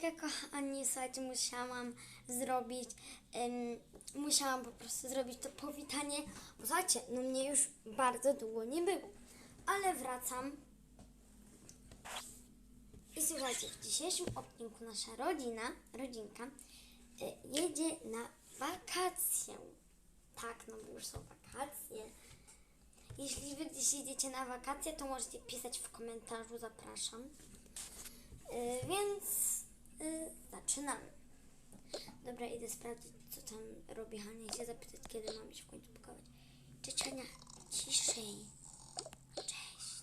Hejka kochani, słuchajcie, musiałam zrobić, em, musiałam po prostu zrobić to powitanie, bo słuchajcie, no mnie już bardzo długo nie było, ale wracam. I słuchajcie, w dzisiejszym odcinku nasza rodzina, rodzinka, y, jedzie na wakacje. Tak, no bo już są wakacje. Jeśli wy gdzieś jedziecie na wakacje, to możecie pisać w komentarzu, zapraszam. Y, więc y, zaczynamy. Dobra, idę sprawdzić, co tam robi Hania i się zapytać, kiedy mam się w końcu pakować. Cześć Hania, ciszej. Cześć.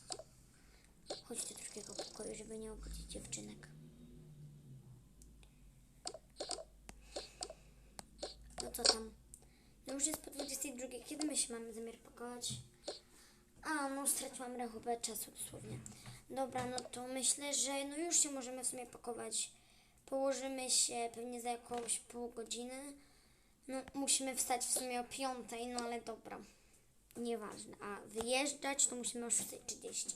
Chodź do drugiego pokoju, żeby nie obudzić dziewczynek. No co tam? No już jest po 22. Kiedy my się mamy zamiar pakować? A, no straciłam rachubę czasu dosłownie. Dobra, no to myślę, że no już się możemy w sumie pakować. Położymy się pewnie za jakąś pół godziny. No musimy wstać w sumie o piątej, no ale dobra. Nieważne. A wyjeżdżać to musimy o 6.30.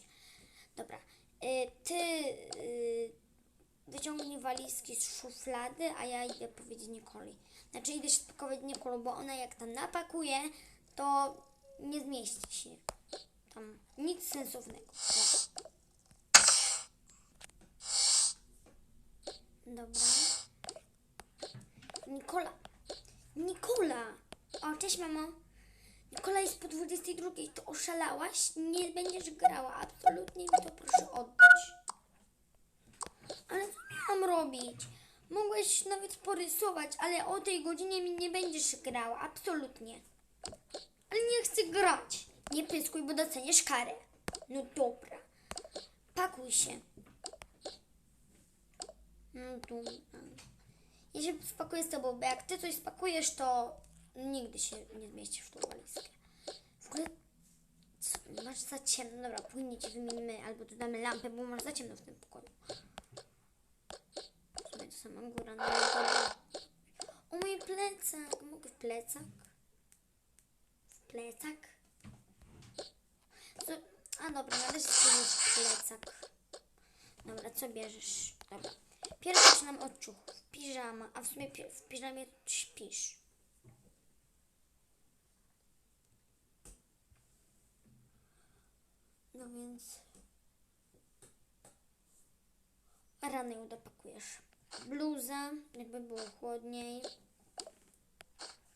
Dobra. Y, ty y, wyciągnij walizki z szuflady, a ja idę powiedzieć Nikoli. Znaczy idę się spakować Nikolu, bo ona jak tam napakuje, to nie zmieści się. Tam nic sensownego. O. Dobra. Nikola. Nikola! O, cześć mamo. Nikola jest po 22. To oszalałaś? Nie będziesz grała. Absolutnie mi to proszę oddać. Ale co miałam robić? Mogłeś nawet porysować, ale o tej godzinie mi nie będziesz grała. Absolutnie. Ale nie chcę grać. Nie pyskuj, bo dostaniesz karę. No dobra. Pakuj się. No dobra. Ja się spakuję z tobą, bo jak ty coś spakujesz, to nigdy się nie zmieścisz w tą walizkę. W ogóle co, masz za ciemno. Dobra, później ci wymienimy albo dodamy lampę, bo masz za ciemno w tym pokoju. Tutaj to sama góra, no dobra. O mój plecak. Mogę w plecak? W plecak? A dobra, należy sobie plecak. Dobra, co bierzesz? Dobra. Pierwszy zaczynam od ciuchów. Piżama, a w sumie w piżamie śpisz. No więc... Rany ją dopakujesz. Bluza, jakby było chłodniej.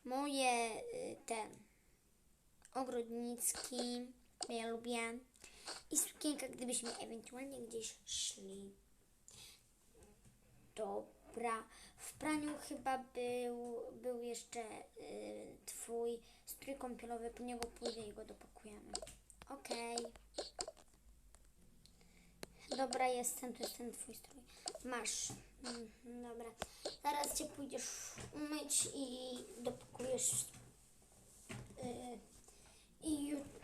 Moje y, te ogrodnicki, ja lubię. I sukienka, gdybyśmy ewentualnie gdzieś szli. Dobra. W praniu chyba był, był jeszcze y, twój strój kąpielowy, po niego pójdę i go dopakujemy. Okej. Dobra, jestem, to jest ten twój strój. Masz. Mm, dobra. Zaraz cię pójdziesz umyć i dopakujesz. y, I ju-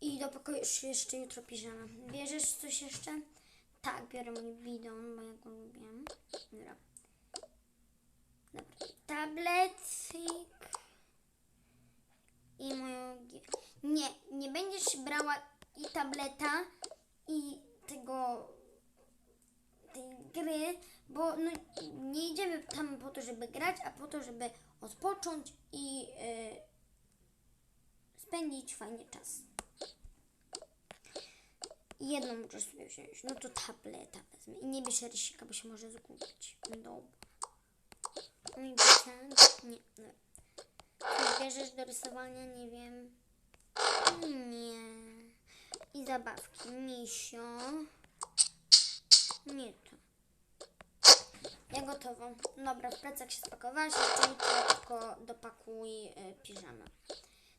I dopakujesz jeszcze jutro piżamę. Bierzesz coś jeszcze? Tak, biorę mój bidon, bo ja go lubię. Dobra. Dobra. Tablecik. I moją... Nie, nie będziesz brała i tableta, i tego... tej gry, bo no, nie idziemy tam po to, żeby grać, a po to, żeby odpocząć i yy, spędzić fajnie czas. Jedną możesz sobie wziąć. No to tableta wezmę. I nie bierz rysika, bo się może zgubić. No Dobra. Mój bicek? Nie. Dobra. Coś bierzesz do rysowania? Nie wiem. Nie. I zabawki. Misio. Nie to. Ja gotowa. Dobra, w plecach się spakowałaś, jeszcze tylko dopakuj y, piżamę.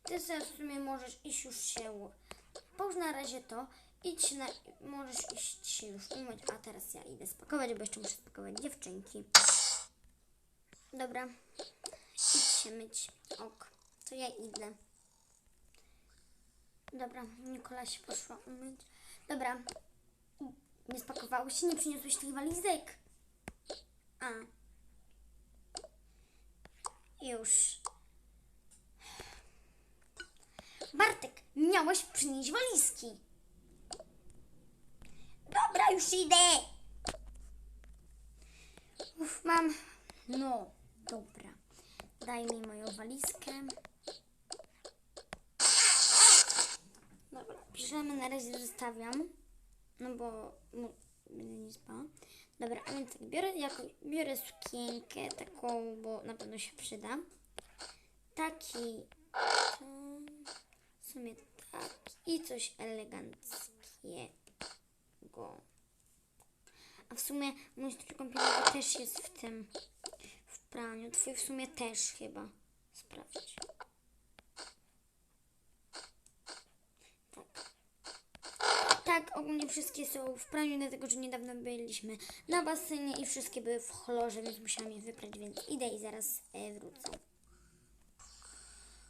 Ty sobie w sumie możesz iść już się Połóż na razie to. Idź na... Możesz iść się już umyć, a teraz ja idę spakować, bo jeszcze muszę spakować dziewczynki. Dobra. Idź się myć. Ok. To ja idę. Dobra, Nikola się poszła umyć. Dobra. Nie spakowałeś się? Nie przyniosłeś tych walizek? A. Już. Bartek, miałeś przynieść walizki. Już idę! Uf, mam. No, dobra. Daj mi moją walizkę. Dobra, piżamy na razie zostawiam. No bo no, będę nie spała. Dobra, a więc tak, biorę, jako, biorę sukienkę taką, bo na pewno się przyda. Taki, w sumie tak i coś eleganckiego. A w sumie mój strój kąpielowy też jest w tym, w praniu. Twój w sumie też chyba. Sprawdź. Tak. Tak, ogólnie wszystkie są w praniu, dlatego że niedawno byliśmy na basenie i wszystkie były w chlorze, więc musiałam je wyprać, więc idę i zaraz e, wrócę.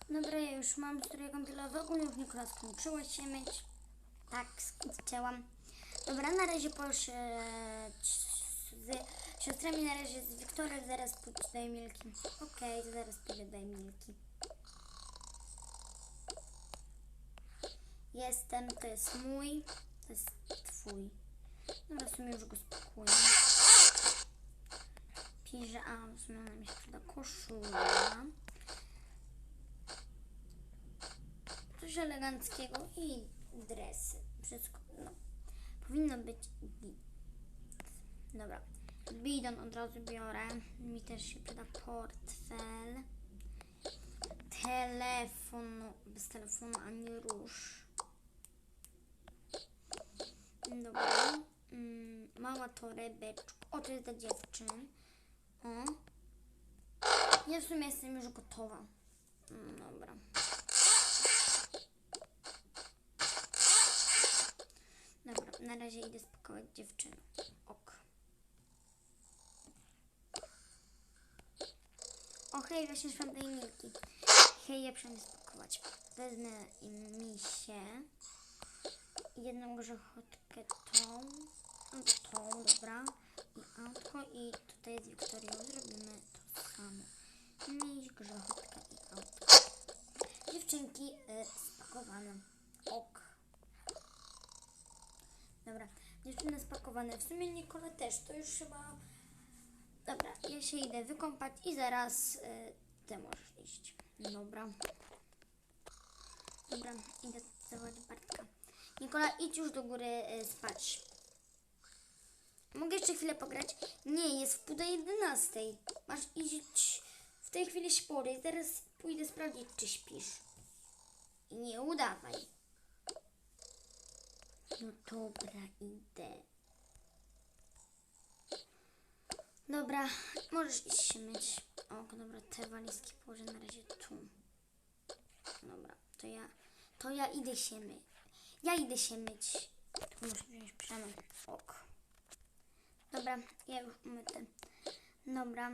Dobra, ja już mam strój kąpielowy. Ogólnie już Nikola skończyła się myć. Tak, skończyłam. Dobra, na razie poszedł z siostrami, na razie z Wiktorem, zaraz pójdę do Emilki. Okej, to zaraz pójdę do Emilki. Jestem, to jest mój, to jest twój. Dobra, w sumie już go spakuję. Piże, a w sumie ona mi się przyda koszula. Coś eleganckiego i dresy. Wszystko, no. Powinno być. Dobra. Bidon od razu biorę. Mi też się przyda portfel. Telefon. No, bez telefonu ani róż. Dobra. Mm, mała torebeczka. O, to jest dla dziewczyn. O. Ja w sumie jestem już gotowa. Mm, dobra. Dobra, na razie idę spakować dziewczynę. Ok. O hej, właśnie szłam do Emilki. Hej, ja przyjdę spakować. Wezmę mi się jedną grzechotkę tą, no to tą, dobra, i autko i tutaj z Wiktorią zrobimy to samo. Miś, grzechotka i autko. Dziewczynki y, spakowane. Ok. Dobra, dziewczyny spakowane. W sumie Nikola też, to już chyba... Dobra, ja się idę wykąpać i zaraz y, ty możesz iść. Dobra. Dobra, idę zawołać Bartka. Nikola, idź już do góry y, spać. Mogę jeszcze chwilę pograć? Nie, jest w pół do jedenastej. Masz iść w tej chwili spory. Zaraz pójdę sprawdzić, czy śpisz. I nie udawaj. No dobra, idę. Dobra, możesz iść się myć. O, dobra, te walizki położę na razie tu. Dobra, to ja, to ja idę się myć. Ja idę się myć. Muszę wziąć przemyt. Ok. Dobra, ja już umyte. Dobra,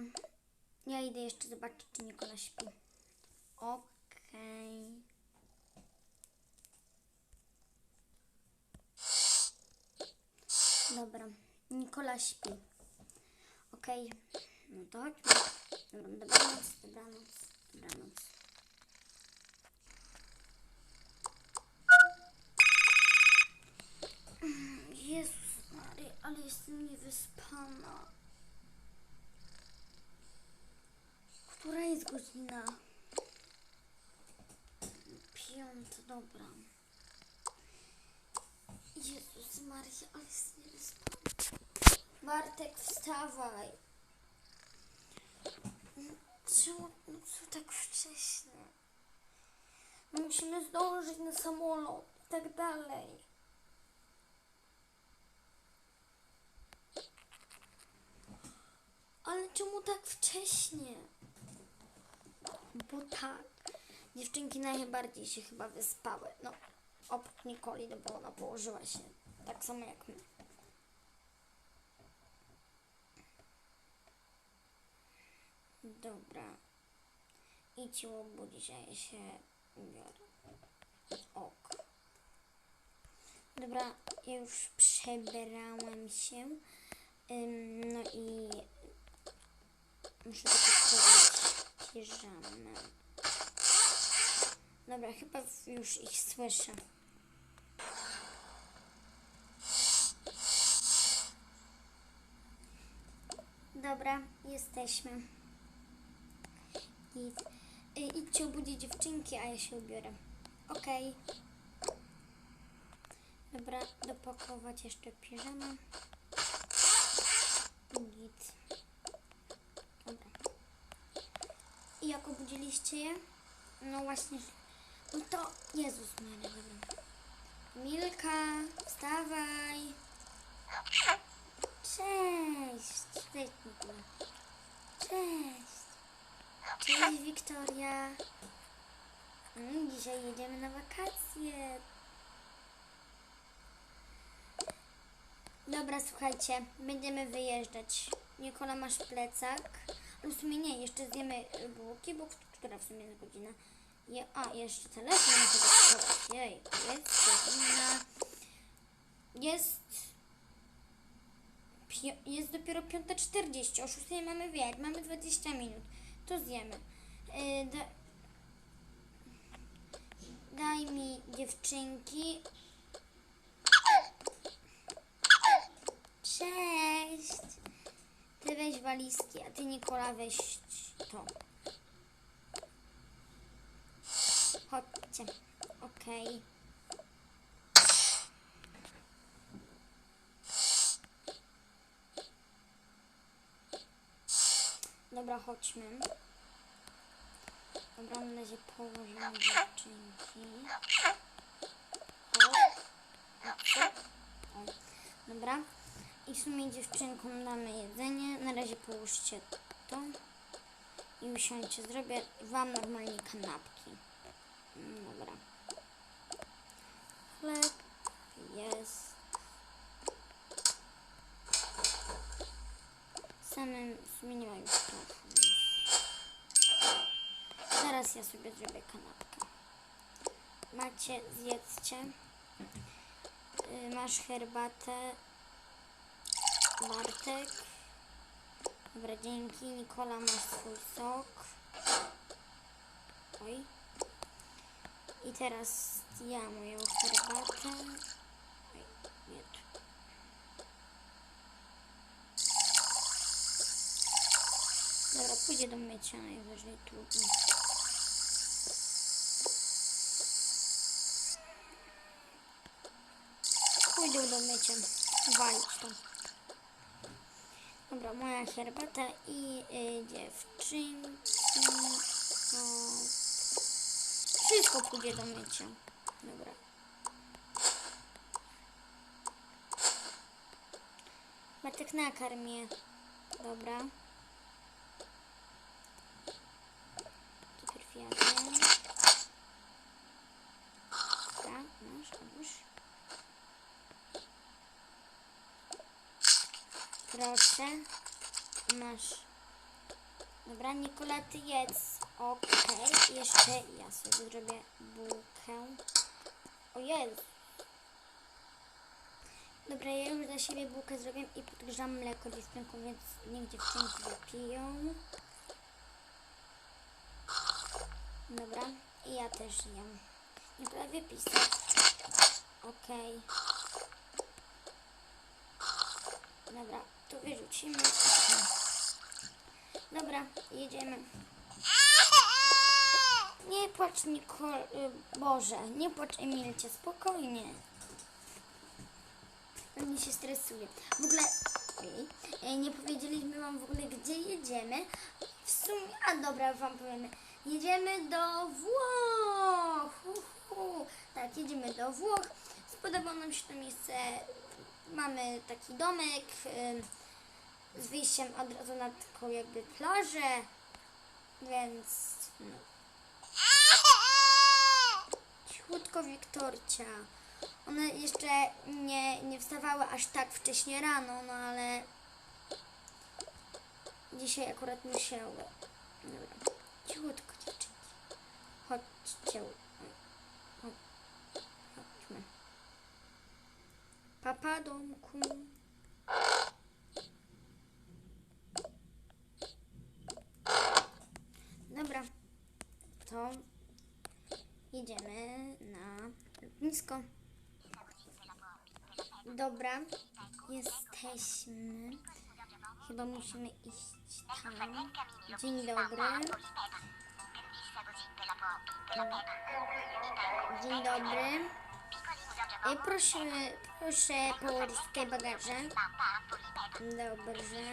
ja idę jeszcze zobaczyć, czy Nikola śpi. Okej. Dobra, Nikola śpi. Okej, no to chodźmy. Dobra, dobranoc, dobranoc, dobranoc. Jezus Mary, ale jestem niewyspana. Która jest godzina? Piąta, dobra. Jezus Maria, ale jestem niewyspana. Bartek, wstawaj. Czemu no co tak wcześnie? My musimy zdążyć na samolot i tak dalej. Ale czemu tak wcześnie? Bo tak. Dziewczynki najbardziej się chyba wyspały. No, oprócz Nikoli, bo ona położyła się tak samo jak my. Dobra. Obudzić, a ja się biorę. Ok. Dobra, ja już przebrałam się. Ym, no i muszę tylko schować piżamę. Dobra, chyba już ich słyszę. Dobra, jesteśmy. I, y, idźcie obudzić dziewczynki, a ja się ubiorę. Okej. Dobra, dopakować jeszcze piżamę. Git. Dobra. I jak obudziliście je? No właśnie. No to Jezus Maria, dobra. Milka, wstawaj. Cześć. Cześć, Nikola. Cześć. Cześć, Wiktoria. Mm, dzisiaj jedziemy na wakacje. Dobra, słuchajcie, będziemy wyjeżdżać. Nikola, masz plecak. Ale w sumie nie, jeszcze zjemy y, bułki, bo która w sumie jest godzina? Je, a, jeszcze telefon. Jej, jest godzina. Jest... Jest dopiero 5.40, o 6 mamy wiek, mamy 20 minut. To zjemy. Y, da, daj mi dziewczynki. Cześć! Ty weź walizki, a ty Nikola weź to. Chodźcie. Okej. Dobra, chodźmy. Dobra, na razie położymy dziewczynki. Dobra. I w sumie dziewczynkom damy jedzenie. Na razie połóżcie to. I usiądźcie. Zrobię wam normalnie kanapki. Mm, Dobra. Chleb jest. Samym już. Zaraz ja sobie zrobię kanapkę. Macie, zjedzcie. Y, Masz herbatę. Bartek. Dobra, dzięki. Nikola ma swój sok. Oj. I teraz ja moją herbatę. Dobra, pójdzie do mycia, najwyżej trudno. Pójdę do mycia. Walić to. Dobra, moja herbata i y, dziewczynki. O, wszystko pójdzie do mycia. Dobra. Matek nakarmię. Dobra. Najpierw ja wiem. Dobra, masz, masz. Proszę. Masz. Dobra, Nikola, ty jedz. Okej. Jeszcze ja sobie zrobię bułkę. Jezu. Dobra, ja już dla siebie bułkę zrobię i podgrzam mleko dziewczynkom, więc niech dziewczynki wypiją. Dobra, i ja też jem. Nikola, wypij sobie. Okej. Dobra, to wyrzucimy. Dobra, jedziemy. Nie płacz, Nikol... y, Boże, nie płacz, Emilcie, spokojnie. Nie się stresuje. W ogóle, nie powiedzieliśmy wam w ogóle, gdzie jedziemy. W sumie, a dobra, wam powiemy. Jedziemy do Włoch. Tak, jedziemy do Włoch. Spodobało nam się to miejsce. Mamy taki domek z wyjściem od razu na taką jakby plażę. Więc no. Cichutko Wiktorcia. One jeszcze nie, nie wstawały aż tak wcześnie rano, no ale dzisiaj akurat musiały. Dobra. Cichutko dziewczynki. Chodźcie. Chodź. Chodźmy. Papa domku. Dobra. To jedziemy na lotnisko. Dobra, jesteśmy. Chyba musimy iść tam. Dzień dobry. Dzień dobry. E, Proszę, proszę położyć tutaj bagaże. Dobrze.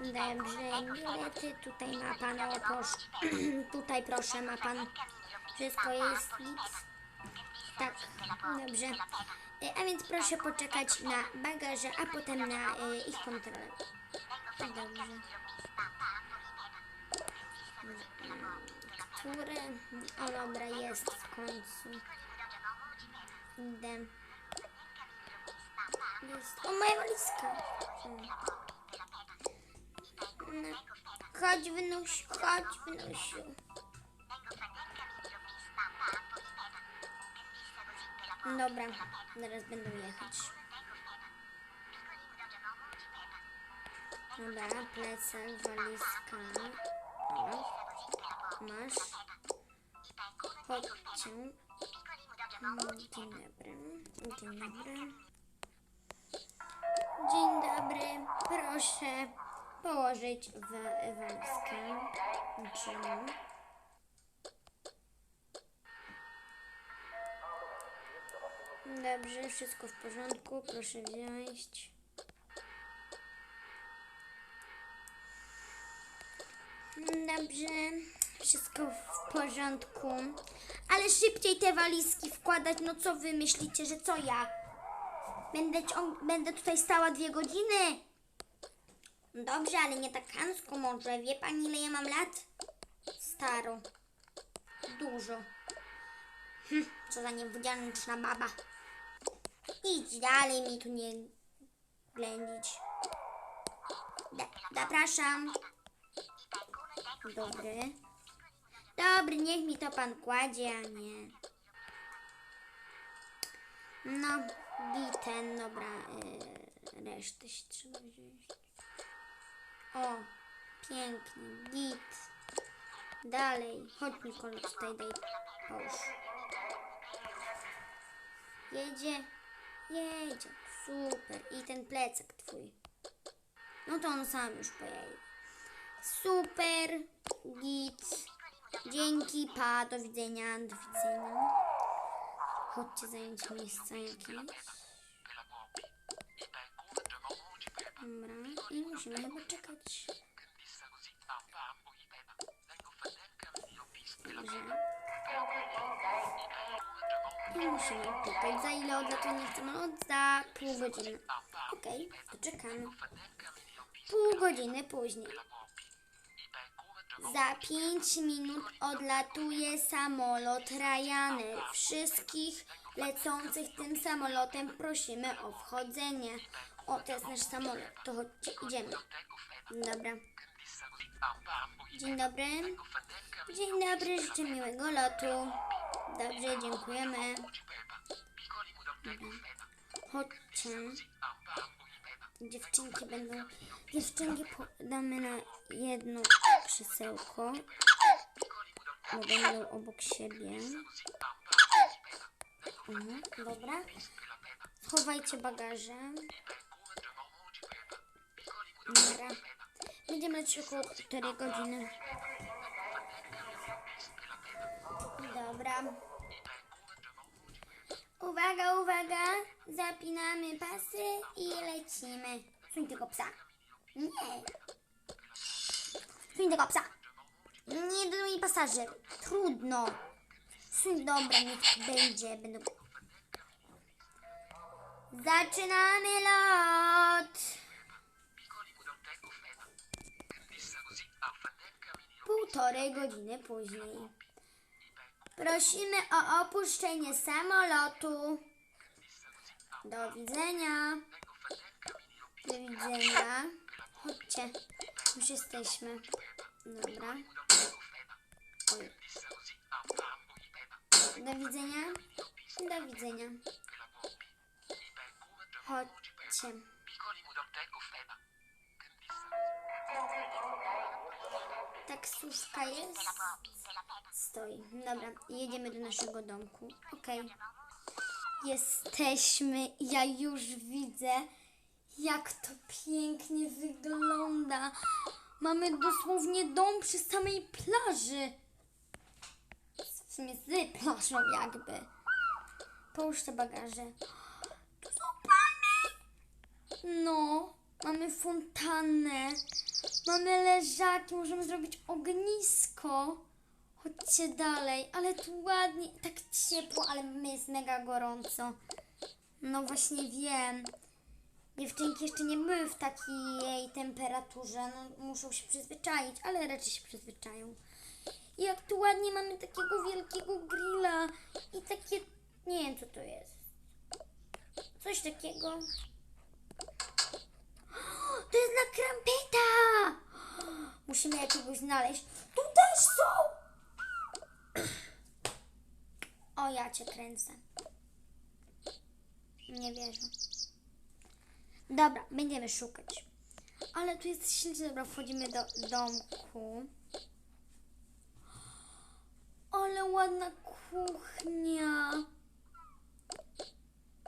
Dobrze, bilety tutaj ma pan, o proszę. tutaj proszę, ma pan. Wszystko jest nic. Tak, dobrze. E, A więc proszę poczekać na bagaże, a potem na e, ich kontrolę. Dobrze. Które? O dobra, jest w końcu. Idę. Jest. O, moja walizka. Chodź, wynuś, chodź, wynusiu. Dobra, zaraz będą jechać. Dobra, plecak, walizka. Masz. Chodźcie. Dzień dobry. Dzień dobry. Dzień dobry. Proszę położyć w walizkę. Czemu? Dobrze, wszystko w porządku. Proszę wziąć. Dobrze, wszystko w porządku. Ale szybciej te walizki wkładać. No co wy myślicie, że co ja? Będę, będę tutaj stała dwie godziny? Dobrze, ale nie tak chamsko może. Wie pani, ile ja mam lat? Staro. Dużo. Hm, co za niewdzięczna baba. Idź dalej, mi tu nie ględzić. Da- zapraszam. Dobry. Dobry, niech mi to pan kładzie, a nie. No, i dobra, y, resztę się trzeba wziąć. O, pięknie, git. Dalej, chodź Nikola, tutaj daj, połóż. Jedzie, jedzie, super. I ten plecak twój. No to on sam już pojedzie. Super, git. Dzięki, pa, do widzenia, do widzenia. Chodźcie zająć miejsca jakieś. I musimy chyba czekać. I musimy czekać. Za ile odlatuję nie chcę, no za pół godziny. Okej, czekamy. Pół godziny później. Za 5 minut odlatuje samolot Ryanair. Wszystkich lecących tym samolotem prosimy o wchodzenie. O, to jest nasz samolot. To chodźcie, idziemy. Dobra. Dzień dobry. Dzień dobry, życzę miłego lotu. Dobrze, dziękujemy. Chodźcie. Dziewczynki będą. Dziewczynki podamy na jedno krzesełko. Bo będą obok siebie. Mhm, dobra. Schowajcie bagaże. Dobra. Będziemy lecieć około półtorej godziny. Dobra. Uwaga, uwaga. Zapinamy pasy i lecimy. Suń tego psa. Nie. Suń tego psa. Nie, to mój pasażer. Trudno. Suń, dobra, niech będzie. Będę... Zaczynamy lot. Półtorej godziny później. Prosimy o opuszczenie samolotu. Do widzenia. Do widzenia. Chodźcie. Już jesteśmy. Dobra. Oj. Do widzenia. Do widzenia. Chodźcie. Taksówka jest. Stoi. Dobra, jedziemy do naszego domku. Okej. Jesteśmy. Ja już widzę, Jak to pięknie wygląda. Mamy dosłownie dom przy samej plaży. W sumie z plażą jakby. Połóż te bagaże. Tu. No, mamy fontannę. Mamy leżaki, możemy zrobić ognisko. Chodźcie dalej, ale tu ładnie, tak ciepło, ale my jest mega gorąco. No właśnie wiem. Dziewczynki jeszcze nie były w takiej temperaturze, no muszą się przyzwyczaić, ale raczej się przyzwyczają. I jak tu ładnie mamy takiego wielkiego grilla i takie, nie wiem co to jest. Coś takiego. To jest na krampeta! Musimy jakiegoś znaleźć. Tu też są! O, ja cię kręcę. Nie wierzę. Dobra, będziemy szukać. Ale tu jest ślicznie. Dobra, wchodzimy do domku. Ale ładna kuchnia.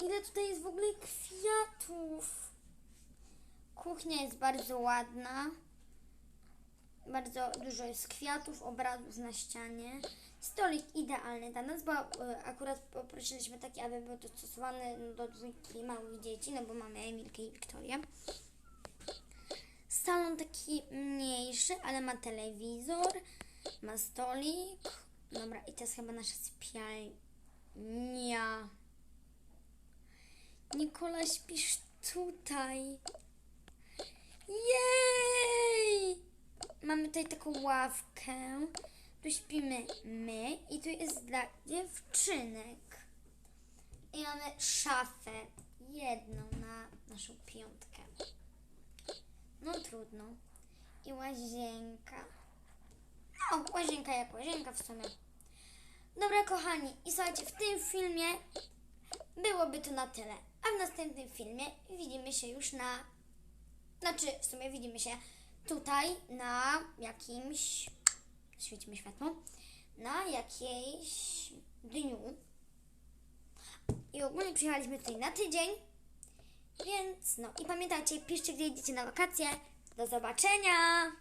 Ile tutaj jest w ogóle kwiatów. Kuchnia jest bardzo ładna. Bardzo dużo jest kwiatów, obrazów na ścianie. Stolik idealny nas, bo e, akurat poprosiliśmy taki, aby był dostosowany do dwójki małych dzieci, no bo mamy Emilkę i Wiktorię. Salon taki mniejszy, ale ma telewizor, ma stolik. Dobra, i to jest chyba nasza sypialnia. Nikola, śpisz tutaj. Jej! Mamy tutaj taką ławkę. Tu śpimy my i tu jest dla dziewczynek. I mamy szafę. Jedną na naszą piątkę. No trudno. I łazienka. No, łazienka jak łazienka w sumie. Dobra, kochani, i słuchajcie, w tym filmie byłoby to na tyle. A w następnym filmie widzimy się już na. Znaczy, w sumie widzimy się tutaj na jakimś. Świeci mi światło. Na jakiejś dniu. I ogólnie przyjechaliśmy tutaj na tydzień. Więc no i pamiętajcie, piszcie, gdzie idziecie na wakacje. Do zobaczenia!